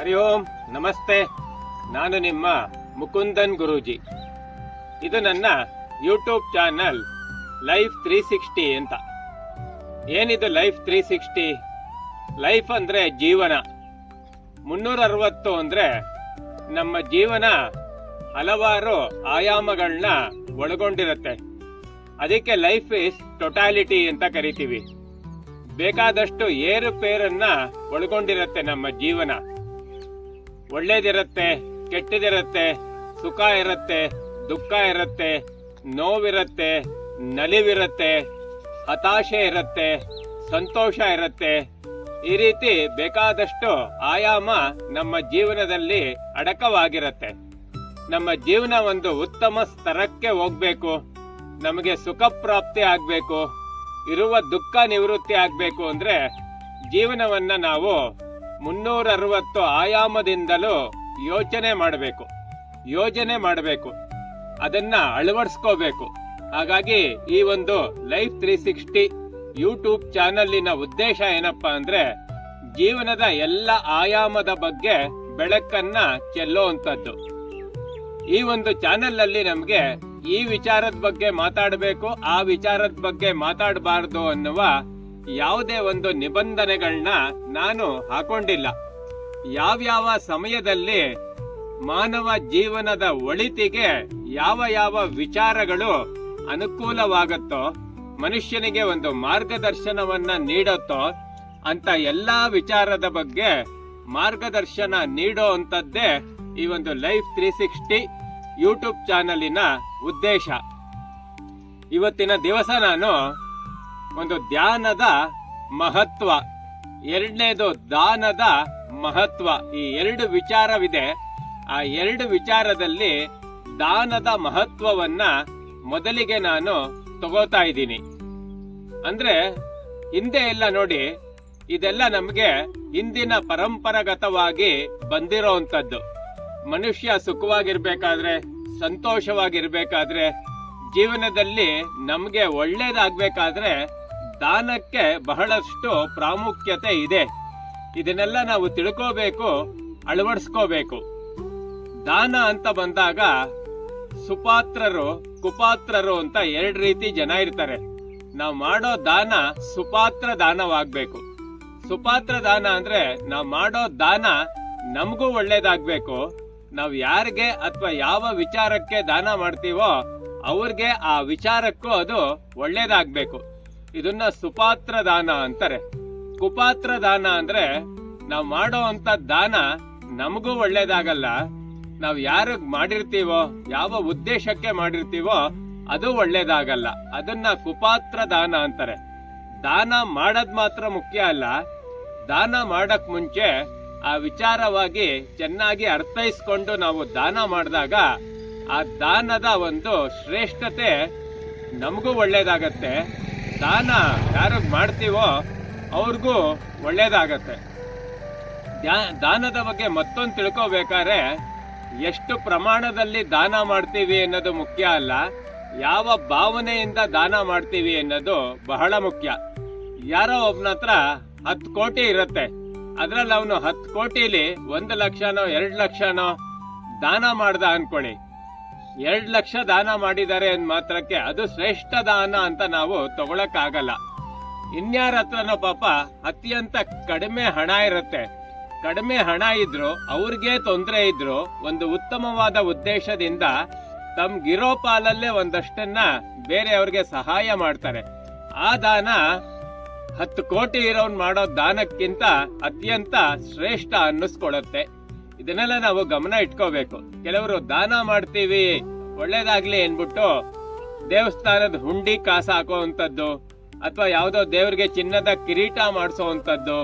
ಹರಿ ಓಂ, ನಮಸ್ತೆ. ನಾನು ನಿಮ್ಮ ಮುಕುಂದನ್ ಗುರೂಜಿ. ಇದು ನನ್ನ YouTube channel life three sixty ಅಂತ. ಏನಿದು ಲೈಫ್ ತ್ರೀ ಸಿಕ್ಸ್ಟಿ ಲೈಫ್ ಅಂದರೆ ಜೀವನ. ಮುನ್ನೂರ ಅರವತ್ತು ಅಂದರೆ ನಮ್ಮ ಜೀವನ ಹಲವಾರು ಆಯಾಮಗಳನ್ನ ಒಳಗೊಂಡಿರುತ್ತೆ. ಅದಕ್ಕೆ ಲೈಫ್ ಇಸ್ ಟೊಟಾಲಿಟಿ ಅಂತ ಕರಿತೀವಿ. ಬೇಕಾದಷ್ಟು ಏರುಪೇರನ್ನ ಒಳಗೊಂಡಿರುತ್ತೆ ನಮ್ಮ ಜೀವನ. ಒಳ್ಳೇದಿರತ್ತೆ, ಕೆಟ್ಟದಿರುತ್ತೆ, ಸುಖ ಇರುತ್ತೆ, ದುಃಖ ಇರುತ್ತೆ, ನೋವಿರುತ್ತೆ, ನಲಿವಿರುತ್ತೆ, ಹತಾಶೆ ಇರುತ್ತೆ, ಸಂತೋಷ ಇರುತ್ತೆ. ಈ ರೀತಿ ಬೇಕಾದಷ್ಟು ಆಯಾಮ ನಮ್ಮ ಜೀವನದಲ್ಲಿ ಅಡಕವಾಗಿರುತ್ತೆ. ನಮ್ಮ ಜೀವನ ಒಂದು ಉತ್ತಮ ಸ್ತರಕ್ಕೆ ಹೋಗ್ಬೇಕು, ನಮಗೆ ಸುಖ ಪ್ರಾಪ್ತಿ ಆಗ್ಬೇಕು, ಇರುವ ದುಃಖ ನಿವೃತ್ತಿ ಆಗ್ಬೇಕು ಅಂದ್ರೆ ಜೀವನವನ್ನ ನಾವು ಮುನ್ನೂರ ಅರವತ್ತು ಆಯಾಮದಿಂದಲೂ ಯೋಚನೆ ಮಾಡಬೇಕು. ಯೋಜನೆ ಮಾಡಬೇಕು. ಅದನ್ನ ಅಳವಡಿಸ್ಕೋಬೇಕು. ಹಾಗಾಗಿ ಈ ಒಂದು ಲೈಫ್ ತ್ರೀ ಸಿಕ್ಸ್ಟಿ ಯೂಟ್ಯೂಬ್ ಚಾನಲ್ಲಿನ ಉದ್ದೇಶ ಏನಪ್ಪಾ ಅಂದ್ರೆ ಜೀವನದ ಎಲ್ಲ ಆಯಾಮದ ಬಗ್ಗೆ ಬೆಳಕನ್ನ ಚೆಲ್ಲುವಂಥದ್ದು. ಈ ಒಂದು ಚಾನೆಲ್ ಅಲ್ಲಿ ನಮ್ಗೆ ಈ ವಿಚಾರದ ಬಗ್ಗೆ ಮಾತಾಡಬೇಕು, ಆ ವಿಚಾರದ ಬಗ್ಗೆ ಮಾತಾಡಬಾರ್ದು ಅನ್ನುವ ಯಾವುದೇ ಒಂದು ನಿಬಂಧನೆಗಳನ್ನ ನಾನು ಹಾಕೊಂಡಿಲ್ಲ. ಯಾವ್ಯಾವ ಸಮಯದಲ್ಲಿ ಮಾನವ ಜೀವನದ ಒಳಿತಿಗೆ ಯಾವ ಯಾವ ವಿಚಾರಗಳು ಅನುಕೂಲವಾಗುತ್ತೋ, ಮನುಷ್ಯನಿಗೆ ಒಂದು ಮಾರ್ಗದರ್ಶನವನ್ನ ನೀಡುತ್ತೋ, ಅಂತ ಎಲ್ಲಾ ವಿಚಾರದ ಬಗ್ಗೆ ಮಾರ್ಗದರ್ಶನ ನೀಡೋ ಅಂತದ್ದೇ ಈ ಒಂದು ಲೈಫ್ ತ್ರೀ ಸಿಕ್ಸ್ಟಿ ಯೂಟ್ಯೂಬ್ ಚಾನಲಿನ ಉದ್ದೇಶ. ಇವತ್ತಿನ ದಿವಸ ನಾನು ಒಂದು ಧ್ಯಾನದ ಮಹತ್ವ, ಎರಡನೇದು ದಾನದ ಮಹತ್ವ, ಈ ಎರಡು ವಿಚಾರವಿದೆ. ಆ ಎರಡು ವಿಚಾರದಲ್ಲಿ ದಾನದ ಮಹತ್ವವನ್ನ ಮೊದಲಿಗೆ ನಾನು ತಗೋತಾ ಇದ್ದೀನಿ. ಅಂದ್ರೆ, ಹಿಂದೆ ಎಲ್ಲ ನೋಡಿ, ಇದೆಲ್ಲ ನಮಗೆ ಹಿಂದಿನ ಪರಂಪರಾಗತವಾಗಿ ಬಂದಿರೋವಂಥದ್ದು ಮನುಷ್ಯ ಸುಖವಾಗಿರ್ಬೇಕಾದ್ರೆ, ಸಂತೋಷವಾಗಿರ್ಬೇಕಾದ್ರೆ, ಜೀವನದಲ್ಲಿ ನಮಗೆ ಒಳ್ಳೇದಾಗ್ಬೇಕಾದ್ರೆ ದಾನಕ್ಕೆ ಬಹಳಷ್ಟು ಪ್ರಾಮುಖ್ಯತೆ ಇದೆ. ಇದನ್ನೆಲ್ಲ ನಾವು ತಿಳ್ಕೋಬೇಕು, ಅಳವಡಿಸ್ಕೋಬೇಕು. ದಾನ ಅಂತ ಬಂದಾಗ ಸುಪಾತ್ರರು, ಕುಪಾತ್ರರು ಅಂತ ಎರಡು ರೀತಿ ಜನ ಇರ್ತಾರೆ. ನಾವು ಮಾಡೋ ದಾನ ಸುಪಾತ್ರ ದಾನವಾಗಬೇಕು. ಸುಪಾತ್ರ ದಾನ ಅಂದ್ರೆ ನಾವು ಮಾಡೋ ದಾನ ನಮಗೂ ಒಳ್ಳೇದಾಗಬೇಕು. ನಾವು ಯಾರಿಗೆ ಅಥವಾ ಯಾವ ವಿಚಾರಕ್ಕೆ ದಾನ ಮಾಡ್ತೀವೋ ಅವ್ರಿಗೆ ಆ ವಿಚಾರಕ್ಕೂ ಅದು ಒಳ್ಳೇದಾಗ್ಬೇಕು. ಇದನ್ನ ಸುಪಾತ್ರ ದಾನ ಅಂತಾರೆ. ಕುಪಾತ್ರ ದಾನ ಅಂದ್ರೆ ನಾವು ಮಾಡೋ ಅಂತ ದಾನ ನಮಗೂ ಒಳ್ಳೇದಾಗಲ್ಲ. ನಾವು ಯಾರಿಗೆ ಮಾಡಿರ್ತೀವೋ, ಯಾವ ಉದ್ದೇಶಕ್ಕೆ ಮಾಡಿರ್ತೀವೋ ಅದು ಒಳ್ಳೇದಾಗಲ್ಲ. ಅದನ್ನ ಕುಪಾತ್ರ ದಾನ ಅಂತಾರೆ. ದಾನ ಮಾಡದ್ ಮಾತ್ರ ಮುಖ್ಯ ಅಲ್ಲ. ದಾನ ಮಾಡಕ್ ಮುಂಚೆ ಆ ವಿಚಾರವಾಗಿ ಚೆನ್ನಾಗಿ ಅರ್ಥೈಸ್ಕೊಂಡು ನಾವು ದಾನ ಮಾಡಿದಾಗ ಆ ದಾನದ ಒಂದು ಶ್ರೇಷ್ಠತೆ ನಮಗೂ ಒಳ್ಳೇದಾಗತ್ತೆ. ದಾನ ಯಾರಿಗೆ ಮಾಡ್ತೀವೋ ಅವ್ರಿಗೂ ಒಳ್ಳೇದಾಗತ್ತೆ. ದ್ಯಾ- ದಾನದ ಬಗ್ಗೆ ಮತ್ತೊಂದು ತಿಳ್ಕೋಬೇಕಾದ್ರೆ, ಎಷ್ಟು ಪ್ರಮಾಣದಲ್ಲಿ ದಾನ ಮಾಡ್ತೀವಿ ಅನ್ನೋದು ಮುಖ್ಯ ಅಲ್ಲ, ಯಾವ ಭಾವನೆಯಿಂದ ದಾನ ಮಾಡ್ತೀವಿ ಅನ್ನೋದು ಬಹಳ ಮುಖ್ಯ. ಯಾರೋ ಒಬ್ನ ಹತ್ರ ಹತ್ತು ಕೋಟಿ ಇರುತ್ತೆ, ಅದರಲ್ಲಿ ಅವನು ಹತ್ತು ಕೋಟಿಲಿ ಒಂದು ಲಕ್ಷನೋ, ಎರಡು ಲಕ್ಷನೋ ದಾನ ಮಾಡ್ದ ಅನ್ಕೊಳ್ಳಿ ಎರಡ್ ಲಕ್ಷ ದಾನ ಮಾಡಿದ್ದಾರೆ ಅಂದ್ ಮಾತ್ರಕ್ಕೆ ಅದು ಶ್ರೇಷ್ಠ ದಾನ ಅಂತ ನಾವು ತಗೊಳಕ್ಕಾಗಲ್ಲ. ಇನ್ಯಾರ ಹತ್ರನೋ ಪಾಪ ಅತ್ಯಂತ ಕಡಿಮೆ ಹಣ ಇರುತ್ತೆ. ಕಡಿಮೆ ಹಣ ಇದ್ರು ಅವ್ರಿಗೆ ತೊಂದರೆ ಇದ್ರು ಒಂದು ಉತ್ತಮವಾದ ಉದ್ದೇಶದಿಂದ ತಮ್ಗಿರೋ ಪಾಲಲ್ಲೇ ಒಂದಷ್ಟನ್ನ ಬೇರೆಯವ್ರಿಗೆ ಸಹಾಯ ಮಾಡ್ತಾರೆ. ಆ ದಾನ ಹತ್ತು ಕೋಟಿ ಇರೋನ್ ಮಾಡೋ ದಾನಕ್ಕಿಂತ ಅತ್ಯಂತ ಶ್ರೇಷ್ಠ ಅನ್ನಿಸ್ಕೊಳತ್ತೆ. ಇದನ್ನೆಲ್ಲ ನಾವು ಗಮನ ಇಟ್ಕೋಬೇಕು. ಕೆಲವರು ದಾನ ಮಾಡ್ತೀವಿ ಒಳ್ಳೇದಾಗ್ಲಿ ಅನ್ಬಿಟ್ಟು ದೇವಸ್ಥಾನದ ಹುಂಡಿ ಕಾಸು ಹಾಕುವಂಥದ್ದು, ಅಥವಾ ಯಾವುದೋ ದೇವ್ರಿಗೆ ಚಿನ್ನದ ಕಿರೀಟ ಮಾಡಿಸೋವಂಥದ್ದು,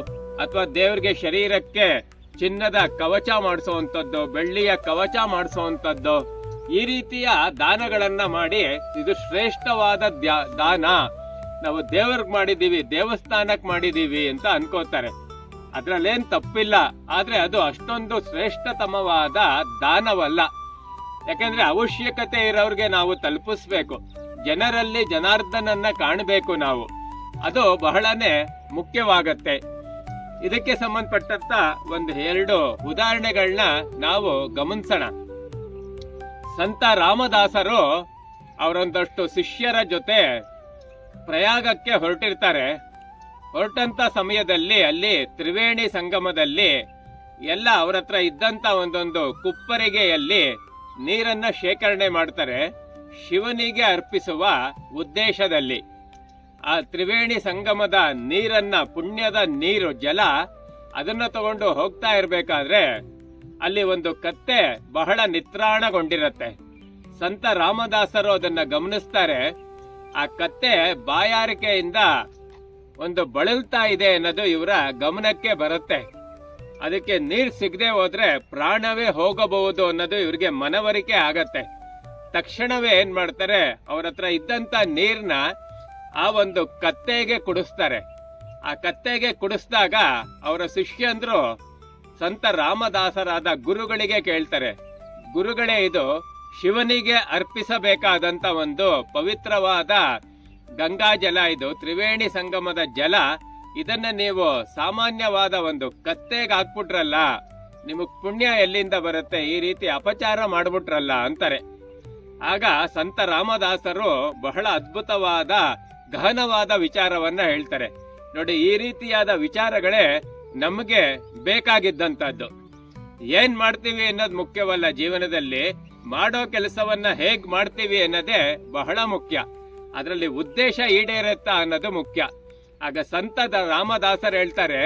ಅಥವಾ ದೇವ್ರಿಗೆ ಶರೀರಕ್ಕೆ ಚಿನ್ನದ ಕವಚ ಮಾಡಿಸೋವಂಥದ್ದು, ಬೆಳ್ಳಿಯ ಕವಚ ಮಾಡಿಸೋವಂಥದ್ದು, ಈ ರೀತಿಯ ದಾನಗಳನ್ನ ಮಾಡಿ ಇದು ಶ್ರೇಷ್ಠವಾದ ದಾನ. ನಾವು ದೇವ್ರಿಗೆ ಮಾಡಿದೀವಿ ದೇವಸ್ಥಾನಕ್ಕೆ ಮಾಡಿದೀವಿ ಅಂತ ಅನ್ಕೋತಾರೆ. ಅದರಲ್ಲೇನು ತಪ್ಪಿಲ್ಲ, ಆದರೆ ಅದು ಅಷ್ಟೊಂದು ಶ್ರೇಷ್ಠತಮವಾದ ದಾನವಲ್ಲ. ಯಾಕಂದ್ರೆ ಅವಶ್ಯಕತೆ ಇರೋರಿಗೆ ನಾವು ತಲುಪಿಸ್ಬೇಕು. ಜನರಲ್ಲಿ ಜನಾರ್ದನನ್ನ ಕಾಣಬೇಕು ನಾವು. ಅದು ಬಹಳನೇ ಮುಖ್ಯವಾಗತ್ತೆ. ಇದಕ್ಕೆ ಸಂಬಂಧಪಟ್ಟಂತ ಒಂದು ಎರಡು ಉದಾಹರಣೆಗಳನ್ನ ನಾವು ಗಮನಿಸೋಣ. ಸಂತ ರಾಮದಾಸರು ಅವರೊಂದಷ್ಟು ಶಿಷ್ಯರ ಜೊತೆ ಪ್ರಯಾಗಕ್ಕೆ ಹೊರಟಿರ್ತಾರೆ. ಹೊರಟಂತ ಸಮಯದಲ್ಲಿ ಅಲ್ಲಿ ತ್ರಿವೇಣಿ ಸಂಗಮದಲ್ಲಿ ಎಲ್ಲ ಅವರತ್ರ ಇದ್ದಂತ ಒಂದೊಂದು ಕುಪ್ಪರಿಗೆಯಲ್ಲಿ ನೀರನ್ನ ಶೇಖರಣೆ ಮಾಡ್ತಾರೆ ಶಿವನಿಗೆ ಅರ್ಪಿಸುವ ಉದ್ದೇಶದಲ್ಲಿ. ಆ ತ್ರಿವೇಣಿ ಸಂಗಮದ ನೀರನ್ನ, ಪುಣ್ಯದ ನೀರು, ಜಲ ಅದನ್ನ ತಗೊಂಡು ಹೋಗ್ತಾ ಇರಬೇಕಾದ್ರೆ ಅಲ್ಲಿ ಒಂದು ಕತ್ತೆ ಬಹಳ ನಿತ್ರಾಣಗೊಂಡಿರತ್ತೆ. ಸಂತ ರಾಮದಾಸರು ಅದನ್ನ ಗಮನಿಸ್ತಾರೆ. ಆ ಕತ್ತೆ ಬಾಯಾರಿಕೆಯಿಂದ ಒಂದು ಬಳಲ್ತಾ ಇದೆ ಅನ್ನೋದು ಇವರ ಗಮನಕ್ಕೆ ಬರುತ್ತೆ. ಅದಕ್ಕೆ ನೀರು ಸಿಗದೆ ಹೋದ್ರೆ ಪ್ರಾಣವೇ ಹೋಗಬಹುದು ಅನ್ನೋದು ಇವ್ರಿಗೆ ಮನವರಿಕೆ ಆಗತ್ತೆ. ತಕ್ಷಣವೇ ಏನ್ ಮಾಡ್ತಾರೆ, ಅವ್ರ ಹತ್ರ ಇದ್ದಂತ ನೀರ್ನ ಆ ಒಂದು ಕತ್ತೆಗೆ ಕುಡಿಸ್ತಾರೆ. ಆ ಕತ್ತೆಗೆ ಕುಡಿಸ್ದಾಗ ಅವರ ಶಿಷ್ಯಂದ್ರು ಸಂತ ರಾಮದಾಸರಾದ ಗುರುಗಳಿಗೆ ಕೇಳ್ತಾರೆ. ಗುರುಗಳೇ, ಇದು ಶಿವನಿಗೆ ಅರ್ಪಿಸಬೇಕಾದಂತ ಒಂದು ಪವಿತ್ರವಾದ ಗಂಗಾ ಜಲ, ಇದು ತ್ರಿವೇಣಿ ಸಂಗಮದ ಜಲ ಇದನ್ನ ನೀವು ಸಾಮಾನ್ಯವಾದ ಒಂದು ಕತ್ತೆಗೆ ಹಾಕ್ಬಿಟ್ರಲ್ಲ, ನಿಮಗ್ ಪುಣ್ಯ ಎಲ್ಲಿಂದ ಬರುತ್ತೆ ಈ ರೀತಿ ಅಪಚಾರ ಮಾಡ್ಬಿಟ್ರಲ್ಲ ಅಂತಾರೆ. ಆಗ ಸಂತ ರಾಮದಾಸರು ಬಹಳ ಅದ್ಭುತವಾದ ಗಹನವಾದ ವಿಚಾರವನ್ನ ಹೇಳ್ತಾರೆ. ನೋಡಿ, ಈ ರೀತಿಯಾದ ವಿಚಾರಗಳೇ ನಮಗೆ ಬೇಕಾಗಿದ್ದಂತದ್ದು. ಏನ್ ಮಾಡ್ತೀವಿ ಅನ್ನೋದು ಮುಖ್ಯವಲ್ಲ ಜೀವನದಲ್ಲಿ, ಮಾಡೋ ಕೆಲಸವನ್ನ ಹೇಗ್ ಮಾಡ್ತೀವಿ ಅನ್ನೋದೇ ಬಹಳ ಮುಖ್ಯ. ಅದರಲ್ಲಿ ಉದ್ದೇಶ ಈಡೇರುತ್ತಾ ಅನ್ನೋದು ಮುಖ್ಯ. ಆಗ ಸಂತದ ರಾಮದಾಸರು ಹೇಳ್ತಾರೆ,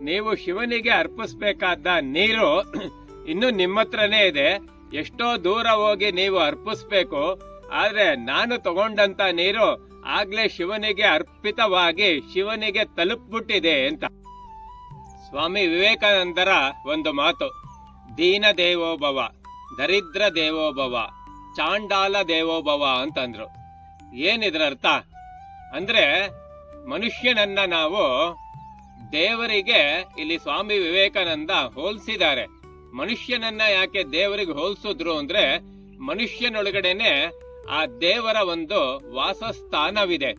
ನೀವು ಶಿವನಿಗೆ ಅರ್ಪಿಸ್ಬೇಕಾದ ನೀರು ಇನ್ನು ನಿಮ್ಮ ಹತ್ರನೇ ಇದೆ. ಎಷ್ಟೋ ದೂರ ಹೋಗಿ ನೀವು ಅರ್ಪಿಸ್ಬೇಕು. ಆದ್ರೆ ನಾನು ತಗೊಂಡಂತ ನೀರು ಆಗ್ಲೇ ಶಿವನಿಗೆ ಅರ್ಪಿತವಾಗಿ ಶಿವನಿಗೆ ತಲುಪ್ಬಿಟ್ಟಿದೆ ಅಂತ. ಸ್ವಾಮಿ ವಿವೇಕಾನಂದರ ಒಂದು ಮಾತು, ದೀನ ದೇವೋಭವ ದರಿದ್ರ ದೇವೋಭವ ಚಾಂಡಾಲ ದೇವೋಭವ ಅಂತಂದ್ರು. ಏನಿದ್ರ ಅರ್ಥ ಅಂದ್ರೆ ಮನುಷ್ಯನನ್ನ ನಾವು ದೇವರಿಗೆ, ಇಲ್ಲಿ ಸ್ವಾಮಿ ವಿವೇಕಾನಂದ ಹೋಲಿಸಿದ್ದಾರೆ. ಮನುಷ್ಯನನ್ನ ಯಾಕೆ ದೇವರಿಗೆ ಹೋಲಿಸಿದ್ರು ಅಂದ್ರೆ, ಮನುಷ್ಯನೊಳಗಡೆನೆ ಆ ದೇವರ ಒಂದು ವಾಸಸ್ಥಾನವಿದೆ.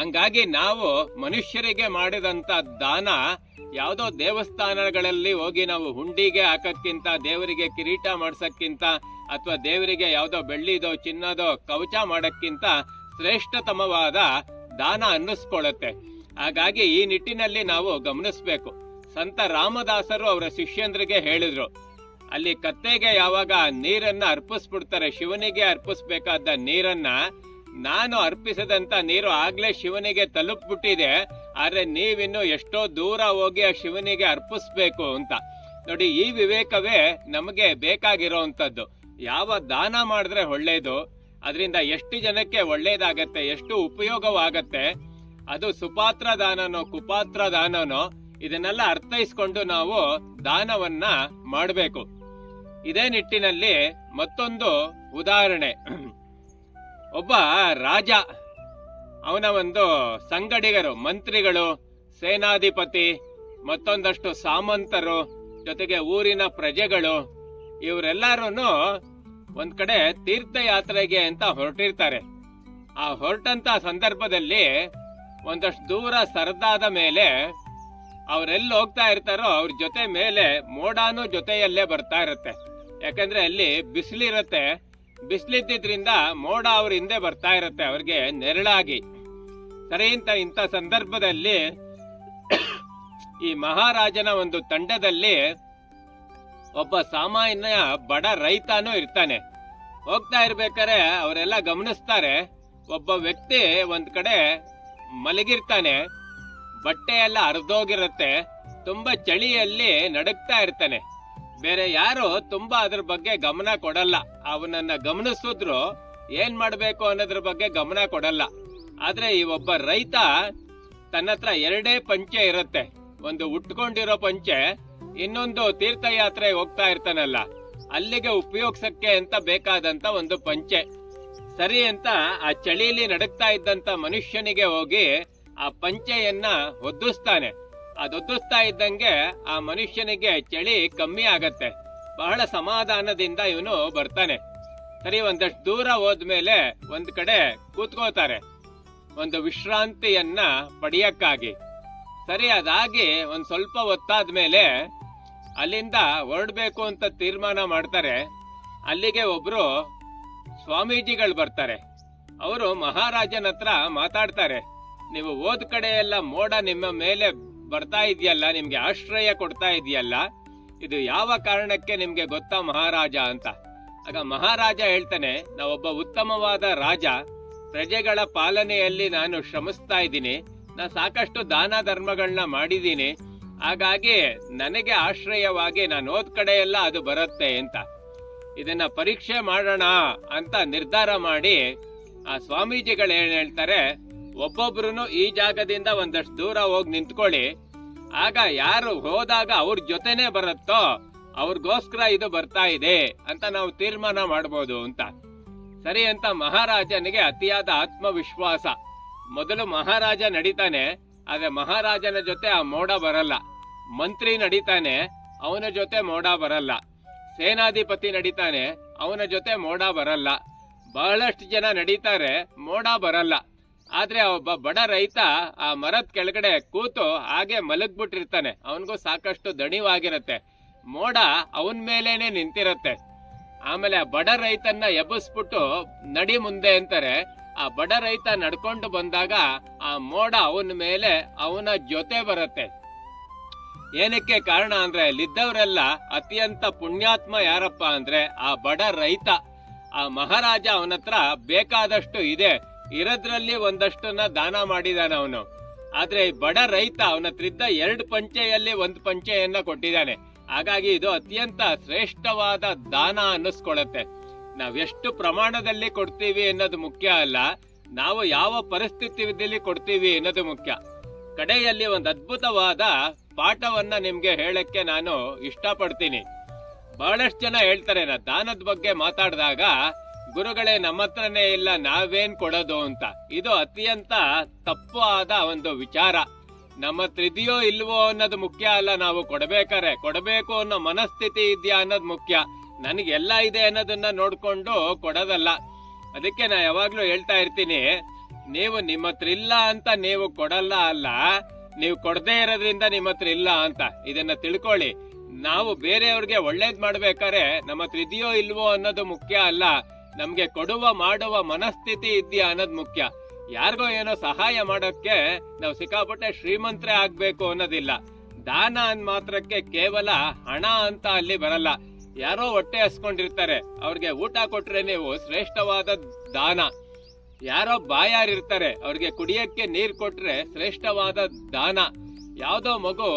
ಹಂಗಾಗಿ ನಾವು ಮನುಷ್ಯರಿಗೆ ಮಾಡಿದಂತ ದಾನ, ಯಾವುದೋ ದೇವಸ್ಥಾನಗಳಲ್ಲಿ ಹೋಗಿ ನಾವು ಹುಂಡಿಗೆ ಹಾಕಕ್ಕಿಂತ, ದೇವರಿಗೆ ಕಿರೀಟ ಮಾಡಿಸಕ್ಕಿಂತ, ಅಥವಾ ದೇವರಿಗೆ ಯಾವುದೋ ಬೆಳ್ಳಿದೋ, ಚಿನ್ನದೋ, ಕವಚ ಮಾಡಕ್ಕಿಂತ ಶ್ರೇಷ್ಠತಮವಾದ ದಾನ ಅನ್ನಿಸ್ಕೊಳ್ಳುತ್ತೆ ಹಾಗಾಗಿ ಈ ನಿಟ್ಟಿನಲ್ಲಿ ನಾವು ಗಮನಿಸ್ಬೇಕು. ಸಂತ ರಾಮದಾಸರು ಅವರ ಶಿಷ್ಯಂದ್ರಿಗೆ ಹೇಳಿದ್ರು. ಅಲ್ಲಿ ಕತ್ತೆಗೆ ಯಾವಾಗ ನೀರನ್ನ ಅರ್ಪಿಸ್ಬಿಡ್ತಾರೆ, ಶಿವನಿಗೆ ಅರ್ಪಿಸ್ಬೇಕಾದ ನೀರನ್ನ, ನಾನು ಅರ್ಪಿಸದಂತ ನೀರು ಆಗ್ಲೇ ಶಿವನಿಗೆ ತಲುಪ್ಬಿಟ್ಟಿದೆ, ಆದ್ರೆ ನೀವಿನ್ನು ಎಷ್ಟೋ ದೂರ ಹೋಗಿ ಆ ಶಿವನಿಗೆ ಅರ್ಪಿಸ್ಬೇಕು ಅಂತ. ನೋಡಿ, ಈ ವಿವೇಕವೇ ನಮಗೆ ಬೇಕಾಗಿರೋ ಯಾವ ದಾನ ಮಾಡಿದ್ರೆ ಒಳ್ಳೇದು ಅದರಿಂದ ಎಷ್ಟು ಜನಕ್ಕೆ ಒಳ್ಳೇದಾಗತ್ತೆ, ಎಷ್ಟು ಉಪಯೋಗವಾಗತ್ತೆ, ಅದು ಸುಪಾತ್ರ ದಾನನೋ ಕುಪಾತ್ರ ದಾನನೋ ಇದನ್ನೆಲ್ಲ ಅರ್ಥೈಸ್ಕೊಂಡು ನಾವು ದಾನವನ್ನ ಮಾಡಬೇಕು. ಇದೇ ನಿಟ್ಟಿನಲ್ಲಿ ಮತ್ತೊಂದು ಉದಾಹರಣೆ. ಒಬ್ಬ ರಾಜ, ಅವನ ಒಂದು ಸಂಗಡಿಗರು, ಮಂತ್ರಿಗಳು, ಸೇನಾಧಿಪತಿ, ಮತ್ತೊಂದಷ್ಟು ಸಾಮಂತರು, ಜೊತೆಗೆ ಊರಿನ ಪ್ರಜೆಗಳು ಇವರೆಲ್ಲರೂ ಒಂದ್ ಕಡೆ ತೀರ್ಥಯಾತ್ರೆಗೆ ಅಂತ ಹೊರಟಿರ್ತಾರೆ. ಆ ಹೊರಟಂತ ಸಂದರ್ಭದಲ್ಲಿ ಒಂದಷ್ಟು ದೂರ ಸರದಾದ ಮೇಲೆ ಅವರೆಲ್ಲಿ ಹೋಗ್ತಾ ಇರ್ತಾರೋ ಅವ್ರ ಜೊತೆ ಮೇಲೆ ಮೋಡಾನು ಜೊತೆಯಲ್ಲೇ ಬರ್ತಾ ಇರುತ್ತೆ. ಯಾಕಂದ್ರೆ ಅಲ್ಲಿ ಬಿಸಿಲಿರುತ್ತೆ. ಬಿಸಿಲಿದ್ದಿದ್ರಿಂದ ಮೋಡ ಅವ್ರ ಹಿಂದೆ ಬರ್ತಾ ಇರುತ್ತೆ ಅವ್ರಿಗೆ ನೆರಳಾಗಿ. ಸರಿ ಇಂತ ಇಂಥ ಸಂದರ್ಭದಲ್ಲಿ ಈ ಮಹಾರಾಜನ ಒಂದು ತಂಡದಲ್ಲಿ ಒಬ್ಬ ಸಾಮಾನ್ಯ ಬಡ ರೈತನೂ ಇರ್ತಾನೆ. ಹೋಗ್ತಾ ಇರ್ಬೇಕಾರೆ ಅವರೆಲ್ಲ ಗಮನಿಸ್ತಾರೆ. ಒಬ್ಬ ವ್ಯಕ್ತಿ ಒಂದ್ ಕಡೆ ಮಲಗಿರ್ತಾನೆ. ಬಟ್ಟೆ ಎಲ್ಲ ಹರಿದೋಗಿರುತ್ತೆ. ತುಂಬಾ ಚಳಿಯಲ್ಲಿ ನಡಕ್ತಾ ಇರ್ತಾನೆ. ಬೇರೆ ಯಾರು ತುಂಬಾ ಅದ್ರ ಬಗ್ಗೆ ಗಮನ ಕೊಡಲ್ಲ. ಅವನನ್ನ ಗಮನಿಸಿದ್ರು ಏನ್ ಮಾಡ್ಬೇಕು ಅನ್ನೋದ್ರ ಬಗ್ಗೆ ಗಮನ ಕೊಡಲ್ಲ. ಆದ್ರೆ ಈ ಒಬ್ಬ ರೈತ ತನ್ನ ಹತ್ರ ಎರಡೇ ಪಂಚೆ ಇರುತ್ತೆ. ಒಂದು ಉಟ್ಕೊಂಡಿರೋ ಪಂಚೆ ಇನ್ನೊಂದು ತೀರ್ಥಯಾತ್ರೆ ಹೋಗ್ತಾ ಇರ್ತಾನಲ್ಲ, ಅಲ್ಲಿಗೆ ಉಪಯೋಗಿಸಕ್ಕೆ ಅಂತ ಬೇಕಾದಂತ ಒಂದು ಪಂಚೆ. ಸರಿ ಅಂತ ಆ ಚಳಿಲಿ ನಡಕ್ತಾ ಇದ್ದಂತ ಮನುಷ್ಯನಿಗೆ ಹೋಗಿ ಆ ಪಂಚೆಯನ್ನ ಒದ್ದಿಸ್ತಾನೆ ಅದೊದ್ದಿಸ್ತಾ ಇದ್ದಂಗೆ ಆ ಮನುಷ್ಯನಿಗೆ ಚಳಿ ಕಮ್ಮಿ ಆಗತ್ತೆ. ಬಹಳ ಸಮಾಧಾನದಿಂದ ಇವನು ಬರ್ತಾನೆ. ಸರಿ, ಒಂದಷ್ಟು ದೂರ ಹೋದ್ಮೇಲೆ ಒಂದ್ ಕಡೆ ಕೂತ್ಕೋತಾರೆ ಒಂದು ವಿಶ್ರಾಂತಿಯನ್ನ ಪಡೆಯಕ್ಕಾಗಿ. ಸರಿ, ಅದಾಗಿ ಒಂದ್ ಸ್ವಲ್ಪ ಹೊತ್ತಾದ್ಮೇಲೆ ಅಲ್ಲಿಂದ ಹೊರಡ್ಬೇಕು ಅಂತ ತೀರ್ಮಾನ ಮಾಡ್ತಾರೆ. ಅಲ್ಲಿಗೆ ಒಬ್ರು ಸ್ವಾಮೀಜಿಗಳು ಬರ್ತಾರೆ. ಅವರು ಮಹಾರಾಜನ ಹತ್ರ ಮಾತಾಡ್ತಾರೆ. ನೀವು ಓದ್ ಕಡೆ ಎಲ್ಲ ಮೋಡ ನಿಮ್ಮ ಮೇಲೆ ಬರ್ತಾ ಇದೆಯಲ್ಲ, ನಿಮ್ಗೆ ಆಶ್ರಯ ಕೊಡ್ತಾ ಇದೆಯಲ್ಲ, ಇದು ಯಾವ ಕಾರಣಕ್ಕೆ ನಿಮ್ಗೆ ಗೊತ್ತಾ ಮಹಾರಾಜ ಅಂತ? ಆಗ ಮಹಾರಾಜ ಹೇಳ್ತಾನೆ ನಾವೊಬ್ಬ ಉತ್ತಮವಾದ ರಾಜ, ಪ್ರಜೆಗಳ ಪಾಲನೆಯಲ್ಲಿ ನಾನು ಶ್ರಮಿಸ್ತಾ ಇದ್ದೀನಿ. ನಾ ಸಾಕಷ್ಟು ದಾನ ಧರ್ಮಗಳನ್ನ ಮಾಡಿದ್ದೀನಿ. ಹಾಗಾಗಿ ನನಗೆ ಆಶ್ರಯವಾಗಿ ನಾನು ಓದ್ ಕಡೆ ಎಲ್ಲ ಅದು ಬರುತ್ತೆ ಅಂತ. ಇದನ್ನ ಪರೀಕ್ಷೆ ಮಾಡೋಣ ಅಂತ ನಿರ್ಧಾರ ಮಾಡಿ ಆ ಸ್ವಾಮೀಜಿಗಳು ಏನ್ ಹೇಳ್ತಾರೆ ಒಬ್ಬೊಬ್ರು ಈ ಜಾಗದಿಂದ ಒಂದಷ್ಟು ದೂರ ಹೋಗಿ ನಿಂತ್ಕೊಳ್ಳಿ. ಆಗ ಯಾರು ಹೋದಾಗ ಅವ್ರ ಜೊತೆನೆ ಬರುತ್ತೋ ಅವ್ರಿಗೋಸ್ಕರ ಇದು ಬರ್ತಾ ಇದೆ ಅಂತ ನಾವು ತೀರ್ಮಾನ ಮಾಡ್ಬೋದು ಅಂತ. ಸರಿ ಅಂತ ಮಹಾರಾಜನಿಗೆ ಅತಿಯಾದ ಆತ್ಮವಿಶ್ವಾಸ. ಮೊದಲು ಮಹಾರಾಜ ನಡೀತಾನೆ ಆದ್ರೆ ಮಹಾರಾಜನ ಜೊತೆ ಆ ಮೋಡ ಬರಲ್ಲ. ಮಂತ್ರಿ ನಡೀತಾನೆ, ಅವನ ಜೊತೆ ಮೋಡ ಬರಲ್ಲ. ಸೇನಾಧಿಪತಿ ನಡೀತಾನೆ, ಅವನ ಜೊತೆ ಮೋಡ ಬರಲ್ಲ. ಬಹಳಷ್ಟು ಜನ ನಡೀತಾರೆ, ಮೋಡ ಬರಲ್ಲ. ಆದ್ರೆ ಒಬ್ಬ ಬಡ ರೈತ ಆ ಮರದ ಕೆಳಗಡೆ ಕೂತು ಹಾಗೆ ಮಲಗ್ಬಿಟ್ಟಿರ್ತಾನೆ. ಅವನಿಗೂ ಸಾಕಷ್ಟು ದಣಿವಾಗಿರತ್ತೆ. ಮೋಡ ಅವನ ಮೇಲೇನೆ ನಿಂತಿರತ್ತೆ. ಆಮೇಲೆ ಆ ಬಡ ರೈತನ್ನ ಎಬ್ಬಿಸ್ಬಿಟ್ಟು ನಡಿ ಮುಂದೆ ಅಂತಾರೆ. ಆ ಬಡ ರೈತ ನಡ್ಕೊಂಡು ಬಂದಾಗ ಆ ಮೋಡ ಅವನ ಮೇಲೆ ಅವನ ಜೊತೆ ಬರುತ್ತೆ. ಏನಕ್ಕೆ ಕಾರಣ ಅಂದ್ರೆ ಅಲ್ಲಿದ್ದವರೆಲ್ಲ ಅತ್ಯಂತ ಪುಣ್ಯಾತ್ಮ ಯಾರಪ್ಪ ಅಂದ್ರೆ ಆ ಬಡ ರೈತ. ಆ ಮಹಾರಾಜ ಅವನ ಹತ್ರ ಬೇಕಾದಷ್ಟು ಇದೆ. ಇರೋದ್ರಲ್ಲಿ ಒಂದಷ್ಟನ್ನ ದಾನ ಮಾಡಿದಾನ ಅವನು. ಆದ್ರೆ ಬಡ ರೈತ ಅವನ ಹತ್ರ ಇದ್ದ ಎರಡು ಪಂಚೆಯಲ್ಲಿ ಒಂದು ಪಂಚೆಯನ್ನ ಕೊಟ್ಟಿದ್ದಾನೆ. ಹಾಗಾಗಿ ಇದು ಅತ್ಯಂತ ಶ್ರೇಷ್ಠವಾದ ದಾನ ಅನ್ನಿಸ್ಕೊಳತ್ತೆ. ನಾವೆಷ್ಟು ಪ್ರಮಾಣದಲ್ಲಿ ಕೊಡ್ತೀವಿ ಅನ್ನೋದು ಮುಖ್ಯ ಅಲ್ಲ, ನಾವು ಯಾವ ಪರಿಸ್ಥಿತಿಯಲ್ಲಿ ಕೊಡ್ತೀವಿ ಅನ್ನೋದು ಮುಖ್ಯ. ಕಡೆಯಲ್ಲಿ ಒಂದು ಅದ್ಭುತವಾದ ಪಾಠವನ್ನ ನಿಮ್ಗೆ ಹೇಳಕ್ಕೆ ನಾನು ಇಷ್ಟಪಡ್ತೀನಿ. ಬಹಳಷ್ಟು ಜನ ಹೇಳ್ತಾರೆ, ನಾ ದಾನದ ಬಗ್ಗೆ ಮಾತಾಡಿದಾಗ, ಗುರುಗಳೇ ನಮ್ಮ ಹತ್ರನೇ ಇಲ್ಲ, ನಾವೇನ್ ಕೊಡೋದು ಅಂತ. ಇದು ಅತ್ಯಂತ ತಪ್ಪು ಆದ ಒಂದು ವಿಚಾರ. ನಮ್ಮ ಹತ್ರ ಇಲ್ವೋ ಅನ್ನೋದು ಮುಖ್ಯ ಅಲ್ಲ, ನಾವು ಕೊಡಬೇಕಾರೆ, ಕೊಡಬೇಕು ಅನ್ನೋ ಮನಸ್ಥಿತಿ ಇದೆಯಾ ಅನ್ನೋದು ಮುಖ್ಯ. ನನಗೆಲ್ಲ ಇದೆ ಅನ್ನೋದನ್ನ ನೋಡ್ಕೊಂಡು ಕೊಡೋದಲ್ಲ. ಅದಕ್ಕೆ ನಾ ಯಾವಾಗ್ಲೂ ಹೇಳ್ತಾ ಇರ್ತೀನಿ, ನೀವು ನಿಮ್ಮ ಹತ್ರ ಇಲ್ಲ ಅಂತ ನೀವು ಕೊಡಲ್ಲ ಅಲ್ಲ, ನೀವು ಕೊಡದೇ ಇರೋದ್ರಿಂದ ನಿಮ್ಮ ಹತ್ರ ಇಲ್ಲ ಅಂತ. ಇದನ್ನ ತಿಳ್ಕೊಳ್ಳಿ. ನಾವು ಬೇರೆಯವ್ರಿಗೆ ಒಳ್ಳೇದ್ ಮಾಡ್ಬೇಕಾದ್ರೆ ನಮ್ಮ ಹತ್ರ ಇದೆಯೋ ಇಲ್ವೋ ಅನ್ನೋದು ಮುಖ್ಯ ಅಲ್ಲ. ನಮ್ಗೆ ಕೊಡುವ, ಮಾಡುವ ಮನಸ್ಥಿತಿ ಇದೆಯಾ ಅನ್ನೋದು ಮುಖ್ಯ. ಯಾರಿಗೋ ಏನೋ ಸಹಾಯ ಮಾಡೋಕ್ಕೆ ನಾವು ಸಿಕ್ಕಾಪಟ್ಟೆ ಶ್ರೀಮಂತರೇ ಆಗ್ಬೇಕು ಅನ್ನೋದಿಲ್ಲ. ದಾನ ಅಂದ್ ಮಾತ್ರಕ್ಕೆ ಕೇವಲ ಹಣ ಅಂತ ಅಲ್ಲಿ ಬರಲ್ಲ. ಯಾರೋ ಹೊಟ್ಟೆ ಹಸ್ಕೊಂಡಿರ್ತಾರೆ. ಅವ್ರಿಗೆ ಊಟ ಕೊಟ್ರೆ ನೀವು ಶ್ರೇಷ್ಠವಾದ ದಾನ. ಯಾರೋ ಬಾಯಾರಿರ್ತಾರೆ, ಅವ್ರಿಗೆ ಕುಡಿಯಕ್ಕೆ ನೀರ್ ಕೊಟ್ರೆ ಶ್ರೇಷ್ಠವಾದ ದಾನ. ಯಾವ್ದೋ ಮಗು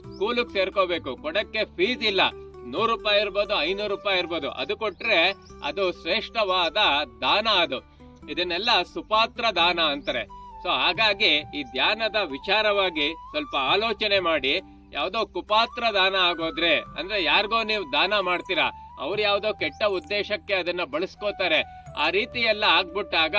ಸ್ಕೂಲಿಗೆ ಸೇರ್ಕೋಬೇಕು, ಕೊಡಕ್ಕೆ ಫೀಸ್ ಇಲ್ಲ. ನೂರು ರೂಪಾಯಿ ಇರ್ಬೋದು, ಐನೂರು ರೂಪಾಯಿ ಇರ್ಬೋದು. ಅದು ಕೊಟ್ರೆ ಅದು ಶ್ರೇಷ್ಠವಾದ ದಾನ ಅದು. ಇದನ್ನೆಲ್ಲ ಸುಪಾತ್ರ ದಾನ ಅಂತಾರೆ. ಸೊ ಹಾಗಾಗಿ ಈ ಧ್ಯಾನದ ವಿಚಾರವಾಗಿ ಸ್ವಲ್ಪ ಆಲೋಚನೆ ಮಾಡಿ ಯಾವ್ದೋ ಕುಪಾತ್ರ ದಾನ ಆಗೋದ್ರೆ, ಅಂದ್ರೆ ಯಾರಿಗೋ ನೀವು ದಾನ ಮಾಡ್ತೀರಾ, ಅವ್ರು ಯಾವುದೋ ಕೆಟ್ಟ ಉದ್ದೇಶಕ್ಕೆ ಅದನ್ನ ಬಳಸ್ಕೋತಾರೆ, ಆ ರೀತಿ ಎಲ್ಲ ಆಗ್ಬಿಟ್ಟಾಗ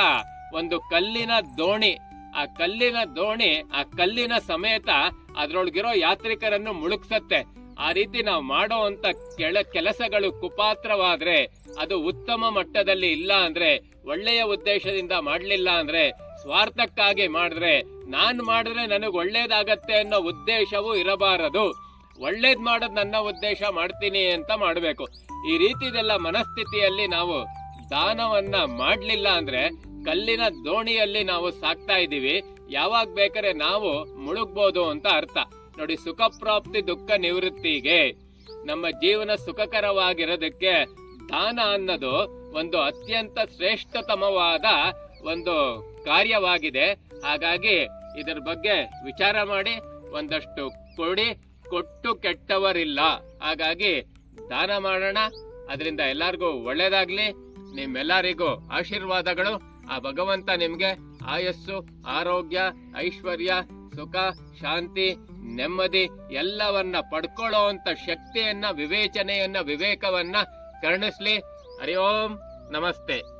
ಒಂದು ಕಲ್ಲಿನ ದೋಣಿ, ಆ ಕಲ್ಲಿನ ದೋಣಿ, ಆ ಕಲ್ಲಿನ ಸಮೇತ ಅದ್ರೊಳಗಿರೋ ಯಾತ್ರಿಕರನ್ನು ಮುಳುಗ್ಸತ್ತೆ. ಆ ರೀತಿ ನಾವು ಮಾಡೋ ಅಂತ ಕೆಳ, ಕೆಲಸಗಳು ಕುಪಾತ್ರವಾದ್ರೆ ಅದು ಉತ್ತಮ ಮಟ್ಟದಲ್ಲಿ ಇಲ್ಲ ಅಂದ್ರೆ, ಒಳ್ಳೆಯ ಉದ್ದೇಶದಿಂದ ಮಾಡಲಿಲ್ಲ ಅಂದ್ರೆ ಸ್ವಾರ್ಥಕ್ಕಾಗಿ ಮಾಡಿದ್ರೆ ನಾನು ಮಾಡಿದ್ರೆ ನನಗೆ ಒಳ್ಳೇದಾಗತ್ತೆ ಅನ್ನೋ ಉದ್ದೇಶವೂ ಇರಬಾರದು. ಒಳ್ಳೇದ್ ಮಾಡೋದು ನನ್ನ ಉದ್ದೇಶ ಮಾಡ್ತೀನಿ ಅಂತ ಮಾಡಬೇಕು. ಈ ರೀತಿದೆಲ್ಲ ಮನಸ್ಥಿತಿಯಲ್ಲಿ ನಾವು ದಾನವನ್ನ ಮಾಡಲಿಲ್ಲ ಅಂದ್ರೆ ಕಲ್ಲಿನ ದೋಣಿಯಲ್ಲಿ ನಾವು ಸಾಕ್ತಾ ಇದೀವಿ ಯಾವಾಗ ಬೇಕಾದ್ರೆ ನಾವು ಮುಳುಗ್ಬೋದು ಅಂತ ಅರ್ಥ. ನೋಡಿ ಸುಖ ಪ್ರಾಪ್ತಿ ದುಃಖ ನಿವೃತ್ತಿಗೆ ನಮ್ಮ ಜೀವನ ಸುಖಕರವಾಗಿರೋದಕ್ಕೆ ದಾನ ಅನ್ನೋದು ಒಂದು ಅತ್ಯಂತ ಶ್ರೇಷ್ಠತಮವಾದ ಒಂದು ಕಾರ್ಯವಾಗಿದೆ. ಹಾಗಾಗಿ ಇದರ ಬಗ್ಗೆ ವಿಚಾರ ಮಾಡಿ, ಒಂದಷ್ಟು ಕೊಡಿ. ಕೊಟ್ಟು ಕೆಟ್ಟವರಿಲ್ಲ. ಹಾಗಾಗಿ ದಾನ ಮಾಡೋಣ. ಅದರಿಂದ ಎಲ್ಲರಿಗೂ ಒಳ್ಳೇದಾಗ್ಲಿ. ನಿಮ್ಮೆಲ್ಲರಿಗೂ ಆಶೀರ್ವಾದಗಳು. ಆ ಭಗವಂತ ನಿಮ್ಗೆ ಆಯಸ್ಸು, ಆರೋಗ್ಯ, ಐಶ್ವರ್ಯ, ಸುಖ, ಶಾಂತಿ, ನೆಮ್ಮದಿ ಎಲ್ಲವನ್ನ ಪಡ್ಕೊಳ್ಳೋ ಅಂತ ಶಕ್ತಿಯನ್ನ, ವಿವೇಚನೆಯನ್ನ, ವಿವೇಕವನ್ನ ಕರುಣಿಸ್ಲಿ. ಹರಿ ಓಂ, ನಮಸ್ತೆ.